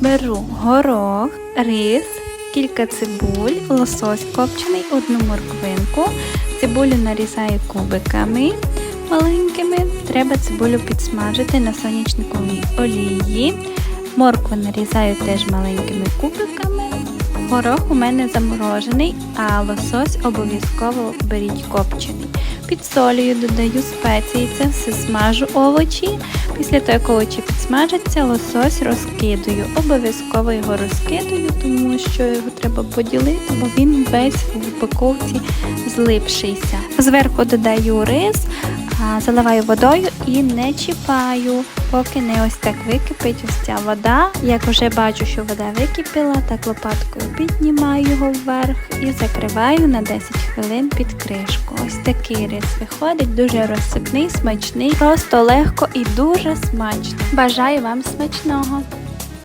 Беру горох, рис, кілька цибуль, лосось копчений, одну морквинку. Цибулю нарізаю кубиками маленькими. Треба цибулю підсмажити на сонячниковій олії. Моркву нарізаю теж маленькими кубиками. Горох у мене заморожений, а лосось обов'язково беріть копчений. Підсолюю, додаю спеції, це все смажу овочі. Після того, як овочі підсмажаться, лосось розкидаю. Обов'язково його розкидаю, тому що його треба поділити, бо він весь в упаковці злипшийся. Зверху додаю рис, заливаю водою і не чіпаю, поки не ось так википить ось ця вода. Як вже бачу, що вода википіла, так лопаткою піднімаю його вверх і закриваю на 10 хвилин під кришку. Ось такий рис виходить, дуже розсипний, смачний, просто легко і дуже смачно. Бажаю вам смачного!